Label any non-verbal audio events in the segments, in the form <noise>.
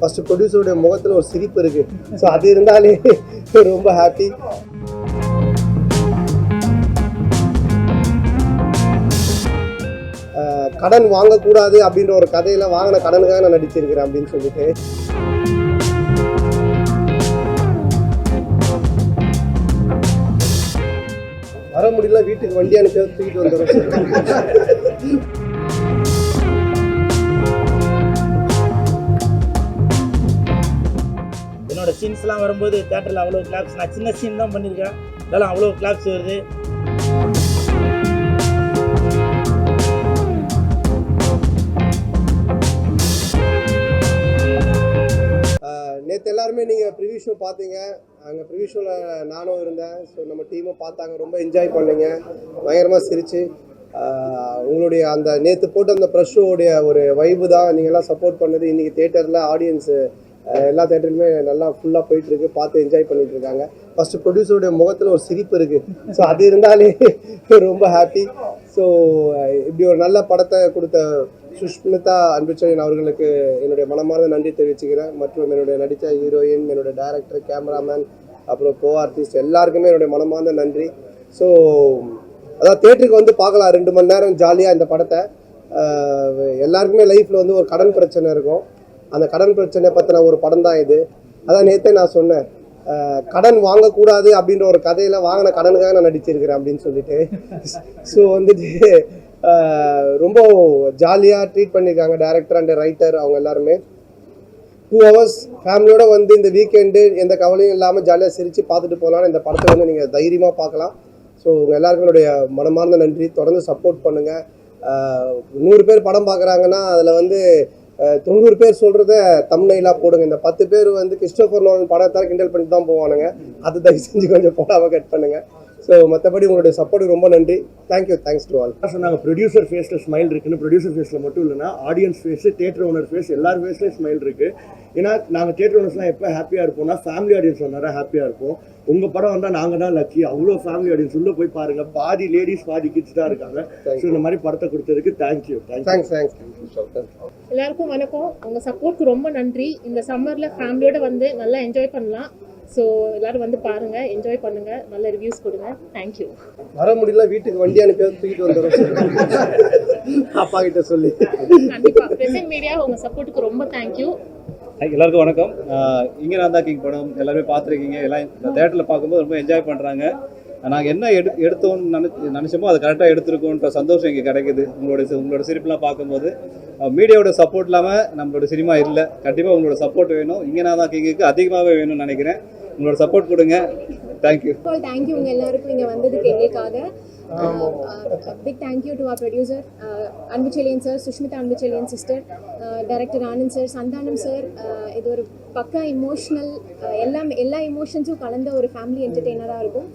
First ப்ரொடியூசருடைய முகத்தில் ஒரு சிரிப்பு இருக்கு. ஸோ அது இருந்தாலே ரொம்ப ஹாப்பி கடன் வாங்கக்கூடாது அப்படின்ற ஒரு கதையில் வாங்கின கடனுக்காக நான் நடிச்சிருக்கிறேன் அப்படின்னு சொல்லிட்டு. வர முடியல வீட்டுக்கு வண்டி அனுப்பி தூக்கிட்டு வந்துடுறோம் என்னோட சீன்ஸ்லாம் வரும்போது தேட்டரில் அவ்வளோ கிளாப்ஸ் நான் சின்ன சீன் தான் பண்ணியிருக்கேன் இதெல்லாம் அவ்வளோ கிளாப்ஸ் வருது. நேற்று எல்லாருமே நீங்கள் ப்ரிவியூ ஷோ பார்த்தீங்க. அங்கே ப்ரிவியூ ஷோவில் நானும் இருந்தேன். ஸோ நம்ம டீமும் பார்த்தாங்க. ரொம்ப என்ஜாய் பண்ணீங்க. பயங்கரமாக சிரிச்சு. உங்களுடைய அந்த நேற்று போட்ட அந்த ப்ரெஷ் ஷோவுடைய ஒரு வைப்பு தான். நீங்கள் எல்லாம் சப்போர்ட் பண்ணது. இன்றைக்கி தேட்டரில் ஆடியன்ஸு எல்லா தேட்டருமே நல்லா ஃபுல்லாக போயிட்டு இருக்கு பார்த்து என்ஜாய் பண்ணிட்டு இருக்காங்க ஃபர்ஸ்ட் ப்ரொடியூசருடைய முகத்தில் ஒரு சிரிப்பு இருக்கு. ஸோ அது இருந்தாலே <laughs> ரொம்ப ஹாப்பி ஸோ இப்படி ஒரு நல்ல படத்தை கொடுத்த சுஷ்மிதா அன்புச்செழியன் அவர்களுக்கு என்னுடைய மனமார்ந்த நன்றி தெரிவிச்சுக்கிறேன். மற்றும் என்னுடைய நடித்த ஹீரோயின் என்னுடைய டைரக்டர் கேமராமேன் அப்புறம் கோ ஆர்டிஸ்ட் எல்லாருக்குமே என்னுடைய மனமார்ந்த நன்றி. ஸோ அதான் தேட்டருக்கு வந்து பார்க்கலாம். ரெண்டு மணி நேரம் ஜாலியாக இந்த படத்தை. எல்லாருக்குமே லைஃப்பில் வந்து ஒரு கடன் பிரச்சனை இருக்கும். அந்த கடன் பிரச்சனை பற்றின ஒரு படம் தான் இது. அதான் நேற்றே நான் சொன்னேன். கடன் வாங்கக்கூடாது அப்படின்ற ஒரு கதையில் வாங்கின கடனுக்காக நான் நடிச்சிருக்கிறேன் அப்படின்னு சொல்லிட்டு. ஸோ வந்துட்டு ரொம்ப ஜாலியாக ட்ரீட் பண்ணியிருக்காங்க டேரக்டர் அண்ட் ரைட்டர் அவங்க எல்லாருமே. டூ ஹவர்ஸ் ஃபேமிலியோட வந்து இந்த வீக்கெண்டு எந்த கவலையும் இல்லாமல் ஜாலியாக சிரித்து பார்த்துட்டு போகலான்னு இந்த படத்தை வந்து நீங்கள் தைரியமாக பார்க்கலாம். ஸோ உங்கள் எல்லாருக்கும் மனமார்ந்த நன்றி. தொடர்ந்து சப்போர்ட் பண்ணுங்கள் நூறு பேர் படம் பார்க்குறாங்கன்னா அதில் வந்து தொண்ணூறு பேர் சொல்கிறத தம்னைலாக போடுங்க. இந்த பத்து பேர் வந்து கிறிஸ்டோபர் நோலன் படத்தால் கிண்டல் பண்ணிட்டு தான் போவானுங்க. அது தயவு செஞ்சு கொஞ்சம் போடாமல் கட் பண்ணுங்கள் ஸோ மற்றபடி உங்களுடைய சப்போர்ட்டுக்கு ரொம்ப நன்றி. Thank you thanks to all சொன்னாங்க ப்ரொடியூசர் ஃபேஸில் ஸ்மைல் இருக்குன்னு ப்ரொடியூசர் ஃபேஸில் மட்டும் இல்லைன்னா audience face theatre owner face எல்லார் ஃபேஸ்லேயும் ஸ்மைல் இருக்கு. ஏன்னா நாங்கள் தேட்டர் ஓனர்ஸ்லாம் எப்போ ஹாப்பியாக இருப்போம்னா ஃபேமிலி ஆடியன்ஸ் வந்தால் ஹாப்பியாக இருப்போம். உங்கள் படம் வந்தால் நாங்கள் தான் லக்கி அவ்வளோ ஃபேமிலி ஆடியன்ஸ் உள்ளே போய் பாருங்க. பாதி லேடிஸ் பாதி கிட்ஸ் தான் இருக்காங்க. ஸோ இந்த மாதிரி படத்தை கொடுத்ததுக்கு தேங்க்யூ தேங்க்யூ தேங்க்ஸ் தேங்க்ஸ் எல்லாருக்கும் வணக்கம். உங்கள் சப்போர்ட்க்கு ரொம்ப நன்றி. இந்த சம்மரில் ஃபேமிலியோட வந்து நல்லா என்ஜாய் பண்ணலாம். ஸோ எல்லாரும் வந்து பாருங்கள் என்ஜாய் பண்ணுங்கள் நல்ல ரிவ்யூஸ் கொடுங்க. தேங்க்யூ வர முடியல வீட்டுக்கு வண்டி அனுப்பி தூக்கிட்டு வந்துடுறோம் அப்பா கிட்ட சொல்லி. கண்டிப்பாக பிரசன்ட் மீடியா உங்கள் சப்போர்ட்டுக்கு ரொம்ப தேங்க்யூ எல்லாருக்கும் வணக்கம். இங்க நான் தான் கிங் படம் எல்லாருமே பார்த்துருக்கீங்க. எல்லாம் இந்த தேட்டரில் பார்க்கும்போது ரொம்ப என்ஜாய் பண்ணுறாங்க நாங்கள் என்ன எடு எடுத்தோம்னு நினச்சி நினச்சோமோ அதை கரெக்டாக எடுத்திருக்கோன்ற சந்தோஷம் இங்கே கிடைக்குது. உங்களோட உங்களோட சிரிப்புலாம் பார்க்கும்போது. மீடியாவோட சப்போர்ட் இல்லாமல் நம்மளோட சினிமா இல்லை. கண்டிப்பாக உங்களோட சப்போர்ட் வேணும். இங்கே நான் தான் கிங்குக்கு அதிகமாகவே வேணும்னு நினைக்கிறேன். உங்களோட சப்போர்ட் கொடுங்க. தேங்க்யூ தேங்க்யூ உங்கள் எல்லாருக்கும் இங்கே வந்ததுக்கு எங்களுக்காக. Big thank you to our producer Anbuchezhiyan sir Sushmita Anbuchezhiyan sister director Anand sir Santhanam sir இது ஒரு பக்கா இமோஷ்னல் எல்லாம் எல்லா இமோஷன்ஸும் கலந்த ஒரு ஃபேமிலி என்டர்டெய்னராக இருக்கும்.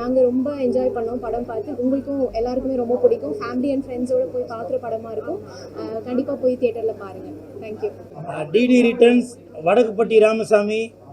நாங்கள் ரொம்ப என்ஜாய் பண்ணோம் படம் பார்த்து. உங்களுக்கும் எல்லாருக்குமே ரொம்ப பிடிக்கும். ஃபேமிலி அண்ட் ஃப்ரெண்ட்ஸோடு போய் பார்க்குற படமாக இருக்கும். கண்டிப்பாக போய் தியேட்டரில் பாருங்கள் thank you DD returns Vadakkupatti Ramasamy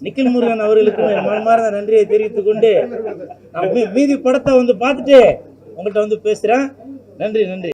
Nikhil Murugan அவர்களுக்கும் என் மனமார்ந்த நன்றியை தெரிவித்துக் கொண்டு நான் மீதி படத்தை வந்து பார்த்துட்டு உங்கள்கிட்ட வந்து பேசுகிறேன் நன்றி நன்றி.